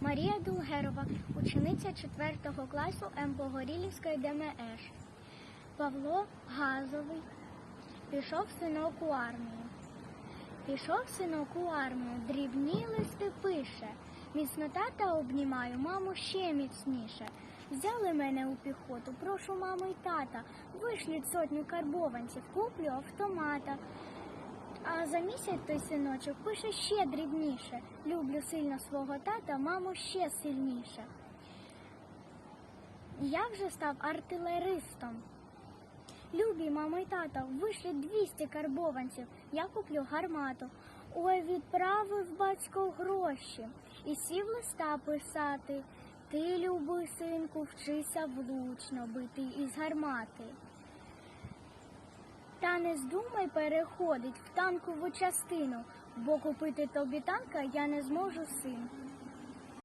Марія Дулгерова, учениця 4 класу М. Погорілівської ДМЕШ. Павло Газовий пішов синок у армію. Пішов синок у армію, дрібні листи пише. Міцно тата обнімаю, маму ще міцніше. Взяли мене у піхоту, прошу маму й тата, вишлють сотню карбованців, куплю автомата. А за місяць той синочок пише ще дрібніше. Люблю сильно свого тата, маму ще сильніше. Я вже став артилеристом. Любі мама й тата, вишліть 200 карбованців, я куплю гармату. Ой, відправив батько гроші і сів листа писати. Ти, любий синку, вчися влучно бити із гармати. Не здумай переходить в танкову частину, бо купити тобі танка я не зможу син.